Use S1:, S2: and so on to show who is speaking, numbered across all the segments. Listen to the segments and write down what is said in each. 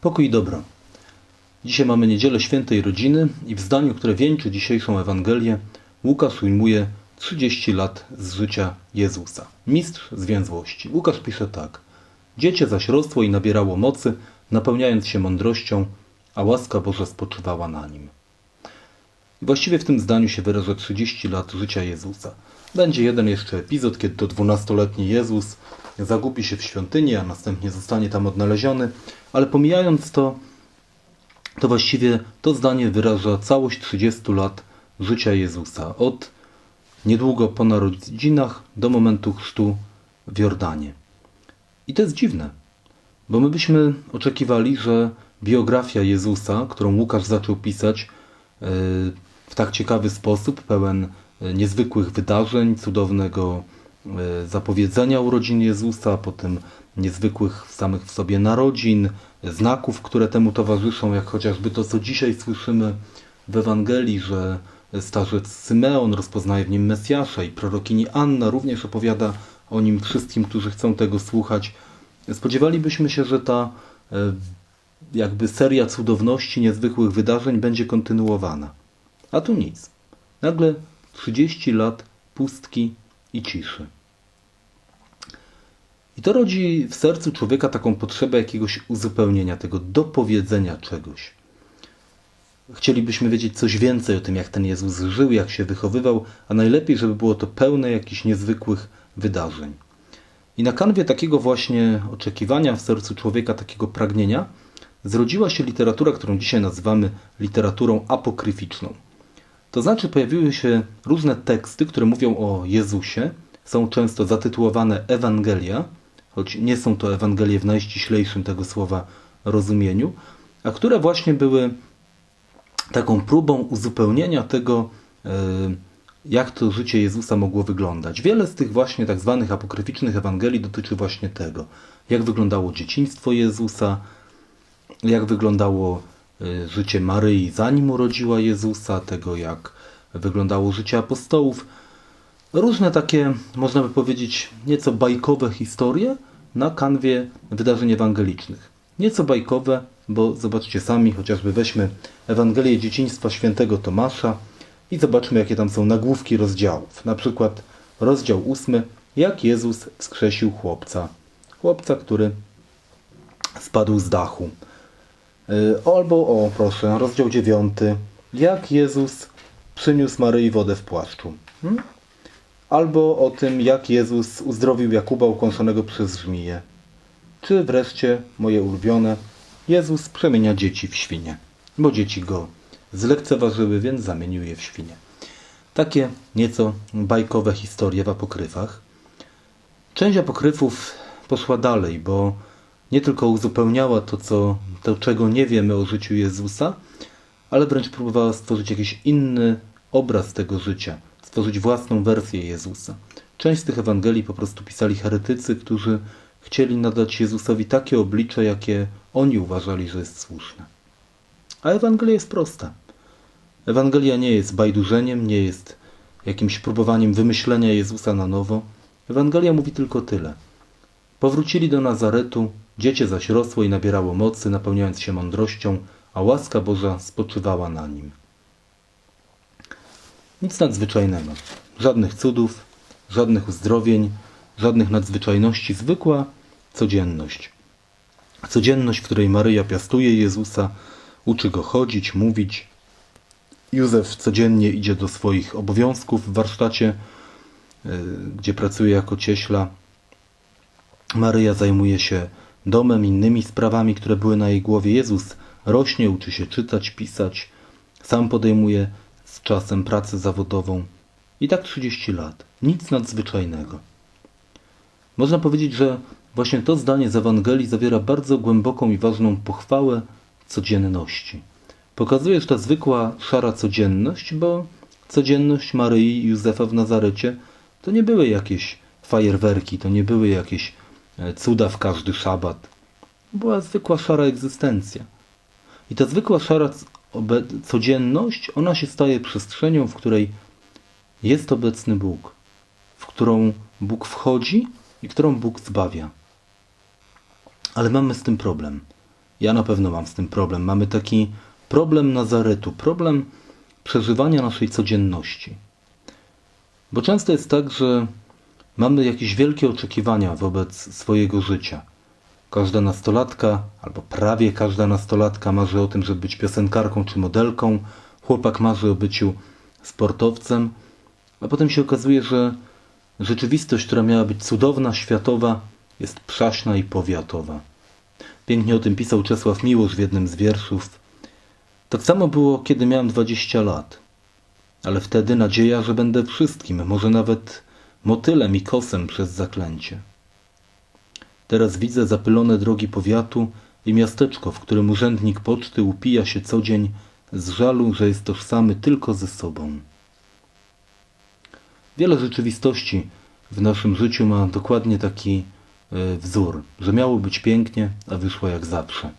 S1: Pokój i dobro. Dzisiaj mamy niedzielę świętej rodziny i w zdaniu, które wieńczy dzisiejszą Ewangelię, Łukasz ujmuje 30 lat z życia Jezusa. Mistrz zwięzłości. Łukasz pisze tak. Dziecię zaś rosło i nabierało mocy, napełniając się mądrością, a łaska Boża spoczywała na nim. Właściwie w tym zdaniu się wyraża 30 lat życia Jezusa. Będzie jeden jeszcze epizod, kiedy to 12-letni Jezus zagubi się w świątyni, a następnie zostanie tam odnaleziony, ale pomijając to, to właściwie to zdanie wyraża całość 30 lat życia Jezusa. Od niedługo po narodzinach do momentu chrztu w Jordanie. I to jest dziwne, bo my byśmy oczekiwali, że biografia Jezusa, którą Łukasz zaczął pisać yy, w tak ciekawy sposób, pełen niezwykłych wydarzeń, cudownego yy, zapowiedzenia urodzin Jezusa, potem niezwykłych samych w sobie narodzin, znaków, które temu towarzyszą, jak chociażby to, co dzisiaj słyszymy w Ewangelii, że starzec Symeon rozpoznaje w nim Mesjasza i prorokini Anna również opowiada o nim wszystkim, którzy chcą tego słuchać. Spodziewalibyśmy się, że ta jakby seria cudowności, niezwykłych wydarzeń będzie kontynuowana. A tu nic. Nagle 30 lat pustki i ciszy. I to rodzi w sercu człowieka taką potrzebę jakiegoś uzupełnienia, tego dopowiedzenia czegoś. Chcielibyśmy wiedzieć coś więcej o tym, jak ten Jezus żył, jak się wychowywał, a najlepiej, żeby było to pełne jakichś niezwykłych wydarzeń. I na kanwie takiego właśnie oczekiwania w sercu człowieka, takiego pragnienia, zrodziła się literatura, którą dzisiaj nazywamy literaturą apokryficzną. To znaczy pojawiły się różne teksty, które mówią o Jezusie, są często zatytułowane Ewangelia, choć nie są to Ewangelie w najściślejszym tego słowa rozumieniu, a które właśnie były taką próbą uzupełnienia tego, jak to życie Jezusa mogło wyglądać. Wiele z tych właśnie tak zwanych apokryficznych Ewangelii dotyczy właśnie tego, jak wyglądało dzieciństwo Jezusa, jak wyglądało życie Maryi zanim urodziła Jezusa, tego jak wyglądało życie apostołów. Różne takie, można by powiedzieć, nieco bajkowe historie na kanwie wydarzeń ewangelicznych. Nieco bajkowe, bo zobaczcie sami, chociażby weźmy Ewangelię Dzieciństwa Świętego Tomasza i zobaczmy, jakie tam są nagłówki rozdziałów. Na przykład rozdział ósmy, jak Jezus wskrzesił chłopca. Chłopca, który spadł z dachu. Albo, o proszę, rozdział dziewiąty, jak Jezus przyniósł Maryi wodę w płaszczu. Hmm? Albo o tym, jak Jezus uzdrowił Jakuba ukąszonego przez żmiję. Czy wreszcie, moje ulubione, Jezus przemienia dzieci w świnie, bo dzieci go zlekceważyły, więc zamienił je w świnie. Takie nieco bajkowe historie w apokryfach. Część apokryfów poszła dalej, bo nie tylko uzupełniała to, co, to, czego nie wiemy o życiu Jezusa, ale wręcz próbowała stworzyć jakiś inny obraz tego życia, stworzyć własną wersję Jezusa. Część z tych Ewangelii po prostu pisali heretycy, którzy chcieli nadać Jezusowi takie oblicze, jakie oni uważali, że jest słuszne. A Ewangelia jest prosta. Ewangelia nie jest bajdurzeniem, nie jest jakimś próbowaniem wymyślenia Jezusa na nowo. Ewangelia mówi tylko tyle. Powrócili do Nazaretu, dziecię zaś rosło i nabierało mocy, napełniając się mądrością, a łaska Boża spoczywała na nim. Nic nadzwyczajnego. Żadnych cudów, żadnych uzdrowień, żadnych nadzwyczajności. Zwykła codzienność. Codzienność, w której Maryja piastuje Jezusa, uczy go chodzić, mówić. Józef codziennie idzie do swoich obowiązków w warsztacie, gdzie pracuje jako cieśla. Maryja zajmuje się domem, innymi sprawami, które były na jej głowie. Jezus rośnie, uczy się czytać, pisać, sam podejmuje z czasem pracę zawodową. I tak 30 lat. Nic nadzwyczajnego. Można powiedzieć, że właśnie to zdanie z Ewangelii zawiera bardzo głęboką i ważną pochwałę codzienności. Pokazuje, że ta zwykła, szara codzienność, bo codzienność Maryi i Józefa w Nazarecie to nie były jakieś fajerwerki, to nie były jakieś cuda w każdy szabat. Była zwykła, szara egzystencja. I ta zwykła, szara codzienność, ona się staje przestrzenią, w której jest obecny Bóg, w którą Bóg wchodzi i którą Bóg zbawia. Ale mamy z tym problem. Ja na pewno mam z tym problem. Mamy taki problem Nazaretu, problem przeżywania naszej codzienności. Bo często jest tak, że mamy jakieś wielkie oczekiwania wobec swojego życia. Każda nastolatka, albo prawie każda nastolatka marzy o tym, żeby być piosenkarką czy modelką. Chłopak marzy o byciu sportowcem, a potem się okazuje, że rzeczywistość, która miała być cudowna, światowa, jest przaśna i powiatowa. Pięknie o tym pisał Czesław Miłosz w jednym z wierszów. Tak samo było, kiedy miałem 20 lat. Ale wtedy nadzieja, że będę wszystkim, może nawet motylem i kosem przez zaklęcie. Teraz widzę zapylone drogi powiatu i miasteczko, w którym urzędnik poczty upija się co dzień z żalu, że jest tożsamy tylko ze sobą. Wiele rzeczywistości w naszym życiu ma dokładnie taki e, wzór, że miało być pięknie, a wyszło jak zawsze.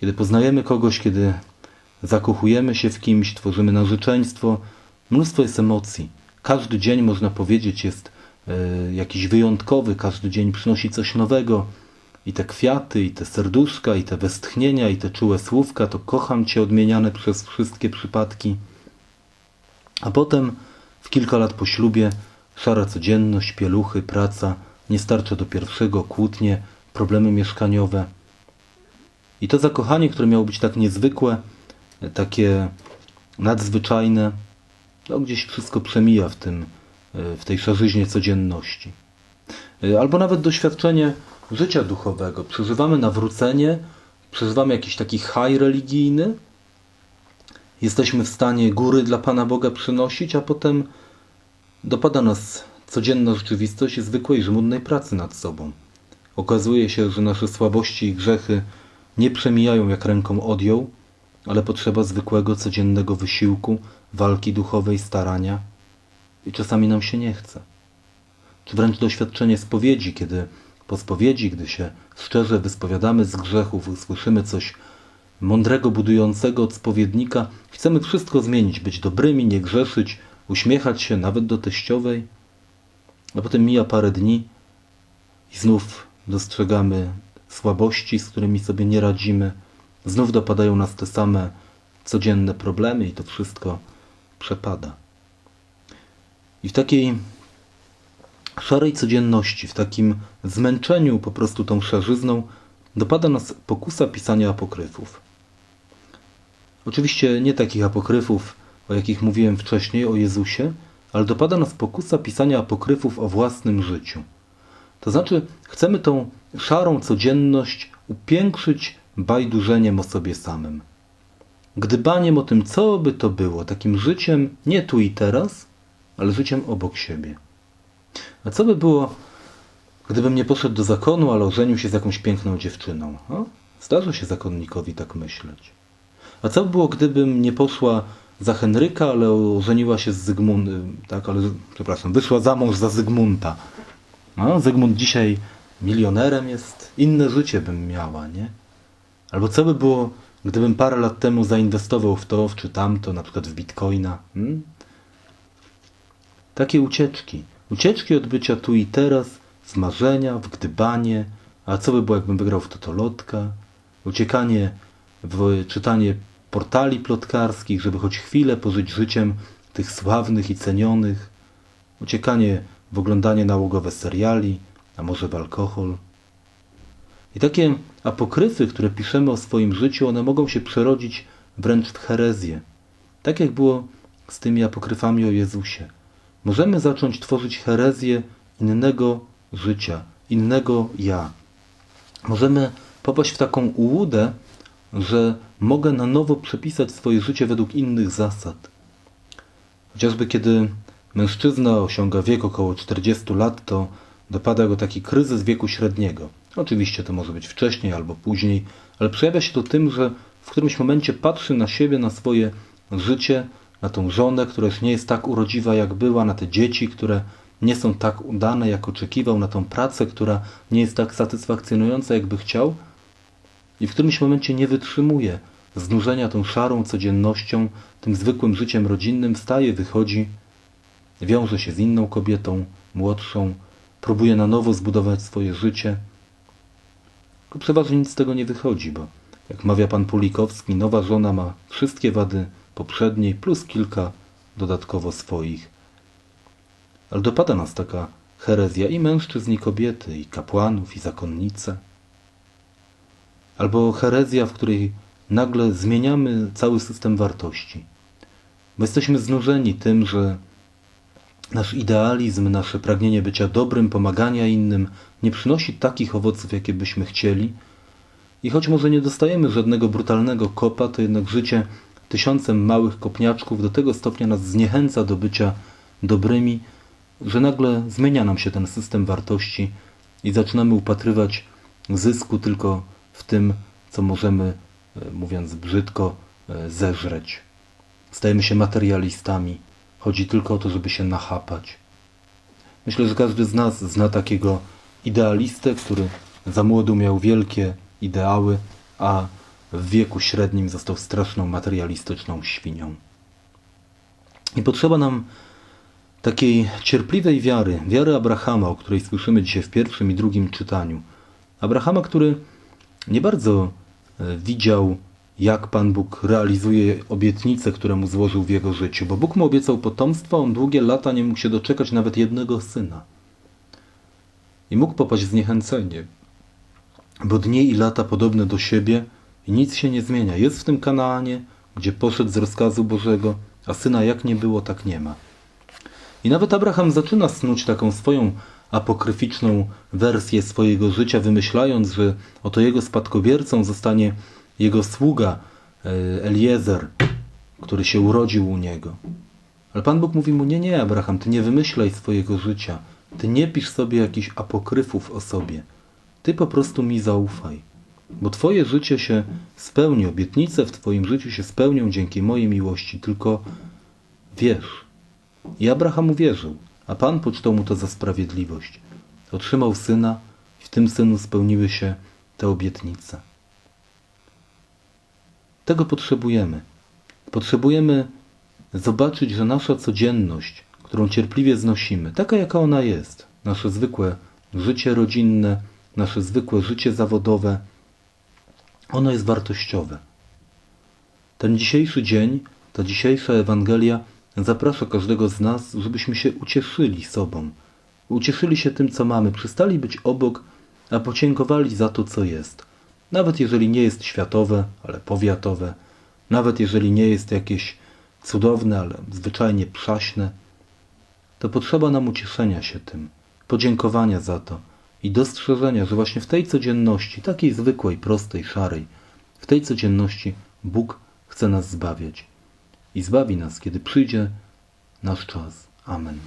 S1: Kiedy poznajemy kogoś, kiedy zakochujemy się w kimś, tworzymy narzeczeństwo, mnóstwo jest emocji. Każdy dzień, można powiedzieć, jest e, jakiś wyjątkowy, każdy dzień przynosi coś nowego. I te kwiaty, i te serduszka, i te westchnienia, i te czułe słówka, to kocham Cię odmieniane przez wszystkie przypadki. A potem, w kilka lat po ślubie, szara codzienność, pieluchy, praca, nie starcza do pierwszego, kłótnie, problemy mieszkaniowe. I to zakochanie, które miało być tak niezwykłe, takie nadzwyczajne, no gdzieś wszystko przemija w tym, w tej szarzyźnie codzienności. Albo nawet doświadczenie życia duchowego. Przeżywamy nawrócenie, przeżywamy jakiś taki haj religijny, jesteśmy w stanie góry dla Pana Boga przynosić, a potem dopada nas codzienna rzeczywistość zwykłej, żmudnej pracy nad sobą. Okazuje się, że nasze słabości i grzechy nie przemijają jak ręką odjął, ale potrzeba zwykłego, codziennego wysiłku, walki duchowej, starania. I czasami nam się nie chce. Czy wręcz doświadczenie spowiedzi, kiedy po spowiedzi, gdy się szczerze wyspowiadamy z grzechów, usłyszymy coś mądrego, budującego od spowiednika, chcemy wszystko zmienić, być dobrymi, nie grzeszyć, uśmiechać się nawet do teściowej, a potem mija parę dni i znów dostrzegamy słabości, z którymi sobie nie radzimy, znów dopadają nas te same codzienne problemy i to wszystko przepada. I w takiej szarej codzienności, w takim zmęczeniu po prostu tą szarzyzną, dopada nas pokusa pisania apokryfów. Oczywiście nie takich apokryfów, o jakich mówiłem wcześniej, o Jezusie, ale dopada nas pokusa pisania apokryfów o własnym życiu. To znaczy, chcemy tą szarą codzienność upiększyć bajdurzeniem o sobie samym. Gdybaniem o tym, co by to było, takim życiem nie tu i teraz, ale życiem obok siebie. A co by było, gdybym nie poszedł do zakonu, ale ożenił się z jakąś piękną dziewczyną? O, zdarza się zakonnikowi tak myśleć. A co by było, gdybym nie poszła za Henryka, ale ożeniła się z Zygmuntem, tak, ale, przepraszam, wyszła za mąż za Zygmunta. No, Zygmunt dzisiaj milionerem jest, inne życie bym miała, nie? Albo co by było, gdybym parę lat temu zainwestował w to, w czy tamto, na przykład w bitcoina? Hmm? Takie ucieczki. Ucieczki od bycia tu i teraz, w marzenia, w gdybanie. A co by było, jakbym wygrał w totolotka? Uciekanie w czytanie portali plotkarskich, żeby choć chwilę pożyć życiem tych sławnych i cenionych. Uciekanie w oglądanie nałogowe seriali, a może w alkohol. I takie apokryfy, które piszemy o swoim życiu, one mogą się przerodzić wręcz w herezję. Tak jak było z tymi apokryfami o Jezusie. Możemy zacząć tworzyć herezję innego życia, innego ja. Możemy popaść w taką ułudę, że mogę na nowo przepisać swoje życie według innych zasad. Chociażby kiedy mężczyzna osiąga wiek około 40 lat, to dopada go taki kryzys wieku średniego. Oczywiście to może być wcześniej albo później, ale przejawia się to tym, że w którymś momencie patrzy na siebie, na swoje życie, na tą żonę, która już nie jest tak urodziwa jak była, na te dzieci, które nie są tak udane jak oczekiwał, na tą pracę, która nie jest tak satysfakcjonująca jakby chciał i w którymś momencie nie wytrzymuje znużenia tą szarą codziennością, tym zwykłym życiem rodzinnym, wstaje, wychodzi, wiąże się z inną kobietą, młodszą, próbuje na nowo zbudować swoje życie. Tylko przeważnie nic z tego nie wychodzi, bo jak mawia pan Pulikowski, nowa żona ma wszystkie wady poprzedniej plus kilka dodatkowo swoich. Ale dopada nas taka herezja i mężczyzn, i kobiety, i kapłanów, i zakonnice. Albo herezja, w której nagle zmieniamy cały system wartości. Bo jesteśmy znużeni tym, że nasz idealizm, nasze pragnienie bycia dobrym, pomagania innym nie przynosi takich owoców, jakie byśmy chcieli. I choć może nie dostajemy żadnego brutalnego kopa, to jednak życie tysiącem małych kopniaczków do tego stopnia nas zniechęca do bycia dobrymi, że nagle zmienia nam się ten system wartości i zaczynamy upatrywać zysku tylko w tym, co możemy, e, mówiąc brzydko, e, zeżreć. Stajemy się materialistami. Chodzi tylko o to, żeby się nachapać. Myślę, że każdy z nas zna takiego idealistę, który za młodu miał wielkie ideały, a w wieku średnim został straszną materialistyczną świnią. I potrzeba nam takiej cierpliwej wiary, wiary Abrahama, o której słyszymy dzisiaj w pierwszym i drugim czytaniu. Abrahama, który nie bardzo e, widział, jak Pan Bóg realizuje obietnice, które mu złożył w jego życiu, bo Bóg mu obiecał potomstwo, on długie lata nie mógł się doczekać nawet jednego syna. I mógł popaść w zniechęcenie, bo dni i lata podobne do siebie i nic się nie zmienia. Jest w tym Kanaanie, gdzie poszedł z rozkazu Bożego, a syna jak nie było, tak nie ma. I nawet Abraham zaczyna snuć taką swoją apokryficzną wersję swojego życia, wymyślając, że oto jego spadkobiercą zostanie jego sługa e, Eliezer, który się urodził u niego. Ale Pan Bóg mówi mu, nie, nie, Abraham, ty nie wymyślaj swojego życia. Ty nie pisz sobie jakichś apokryfów o sobie. Ty po prostu mi zaufaj. Bo twoje życie się spełni, obietnice w twoim życiu się spełnią dzięki mojej miłości, tylko wierz. I Abraham uwierzył, a Pan poczytał mu to za sprawiedliwość. Otrzymał syna i w tym synu spełniły się te obietnice. Tego potrzebujemy. Potrzebujemy zobaczyć, że nasza codzienność, którą cierpliwie znosimy, taka jaka ona jest, nasze zwykłe życie rodzinne, nasze zwykłe życie zawodowe, ono jest wartościowe. Ten dzisiejszy dzień, ta dzisiejsza Ewangelia zaprasza każdego z nas, żebyśmy się ucieszyli sobą, ucieszyli się tym, co mamy, przestali być obok, a podziękowali za to, co jest. Nawet jeżeli nie jest światowe, ale powiatowe, nawet jeżeli nie jest jakieś cudowne, ale zwyczajnie przaśne, to potrzeba nam ucieszenia się tym, podziękowania za to i dostrzeżenia, że właśnie w tej codzienności, takiej zwykłej, prostej, szarej, w tej codzienności Bóg chce nas zbawiać. I zbawi nas, kiedy przyjdzie nasz czas. Amen.